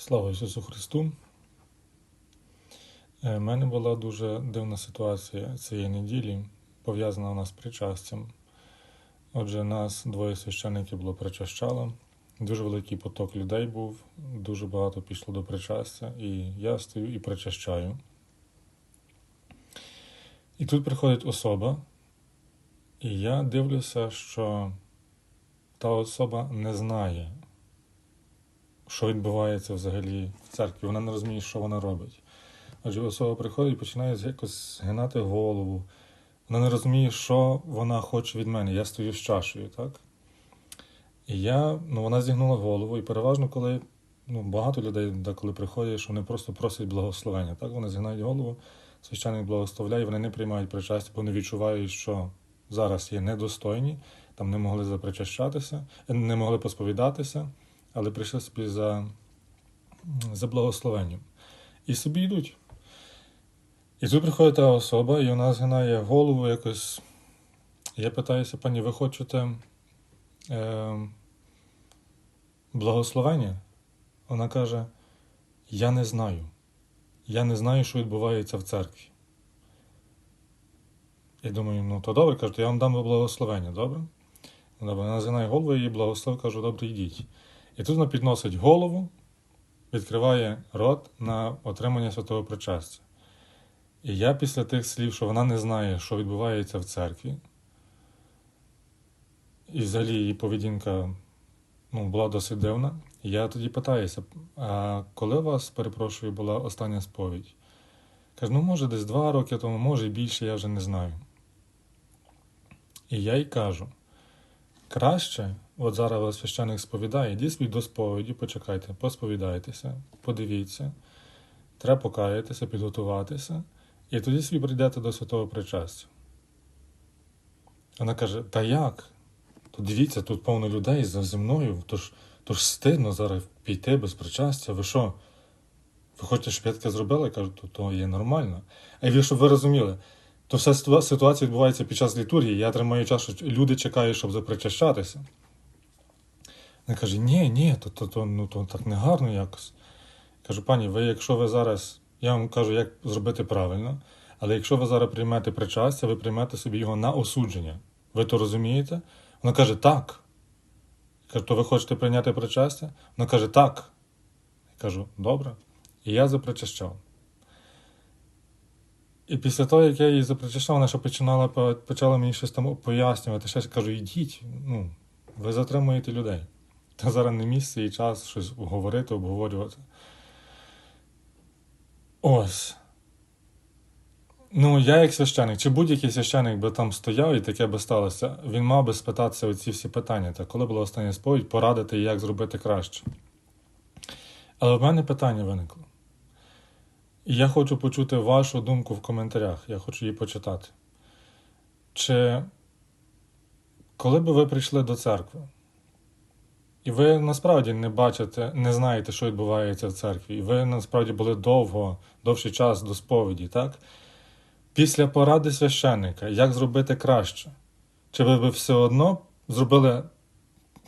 Слава Ісусу Христу. У мене була дуже дивна ситуація цієї неділі, пов'язана вона з причастям. Отже, нас двоє священиків було причащало. Дуже великий поток людей був, дуже багато пішло до причастя, і я стою і причащаю. І тут приходить особа, і я дивлюся, що та особа не знає, що відбувається взагалі в церкві. Вона не розуміє, що вона робить. Отже, особа приходить і починає якось згинати голову. Вона не розуміє, що вона хоче від мене. Я стою з чашею, так? І я, ну, вона зігнула голову, і переважно, коли ну, багато людей деколи приходять, що вони просто просять благословення. Так? Вони згинають голову, священник благословляє, вони не приймають причастя, бо вони відчувають, що зараз є недостойні, там не могли запричащатися, не могли посповідатися, але прийшли собі за, за благословенням. І собі йдуть. І тут приходить та особа, і вона згинає голову якось. Я питаюся, пані, ви хочете е, благословення? Вона каже: Я не знаю. Я не знаю, що відбувається в церкві. Я думаю, ну то добре, кажу, я вам дам благословення, добре? Вона згинає голову, я її благословив, кажу, добре, йдіть. І тут вона підносить голову, відкриває рот на отримання святого причастя. І я після тих слів, що вона не знає, що відбувається в церкві, і взагалі її поведінка ну, була досить дивна. Я тоді питаюся, а коли у вас, перепрошую, була остання сповідь? Каже, ну, може, десь два роки тому, може і більше, я вже не знаю. І я їй кажу: краще, от зараз вас священик сповідає, собі до сповіді, почекайте, посповідайтеся, подивіться, треба покаятися, підготуватися. І тоді собі прийдете до святого причастя. Вона каже: Та як? То дивіться, тут повно людей за мною, тож, тож стидно зараз піти без причастя. Ви що? Ви хочете, щоб я таке зробила? Я кажу, то, то є нормально. А я щоб ви розуміли, то вся ситуація відбувається під час літургії. Я тримаю що люди чекають, щоб запричащатися. Вона каже: ні, ні, то, то, то, ну, то так не гарно якось. Кажу, пані, ви, якщо ви зараз, я вам кажу, як зробити правильно, але якщо ви зараз приймете причастя, ви приймете собі його на осудження. Ви то розумієте? Вона каже, так. Я кажу, то ви хочете прийняти причастя? Вона каже, так. Я кажу, добре. І я запричащав. І після того, як я її запричащав, вона ще починала, почала мені щось там пояснювати. Ще кажу, йдіть, ну, ви затримуєте людей. Та зараз не місце і час щось говорити, обговорювати. Ось. Ну, я як священик, чи будь-який священик би там стояв і таке би сталося, він мав би спитатися оці всі питання. Так, коли була остання сповідь, порадити, як зробити краще. Але в мене питання виникло. І я хочу почути вашу думку в коментарях, я хочу її почитати. Чи коли би ви прийшли до церкви, і ви насправді не бачите, не знаєте, що відбувається в церкві, і ви насправді були довго, довший час до сповіді, так? Після поради священника, як зробити краще? Чи ви би все одно зробили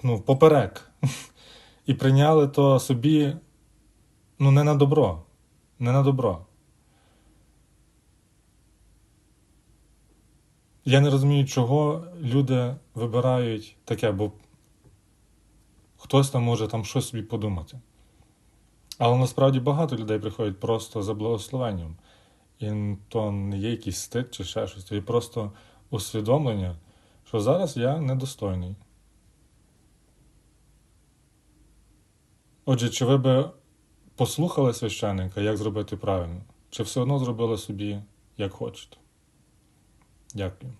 ну, поперек і прийняли то собі ну, не на добро, не на добро? Я не розумію, чого люди вибирають таке, бо хтось там може там щось собі подумати. Але насправді багато людей приходять просто за благословенням. І то не є якийсь стид чи ще щось, це просто усвідомлення, що зараз я недостойний. Отже, чи ви би послухали священника, як зробити правильно, чи все одно зробили собі, як хочете? Дякую.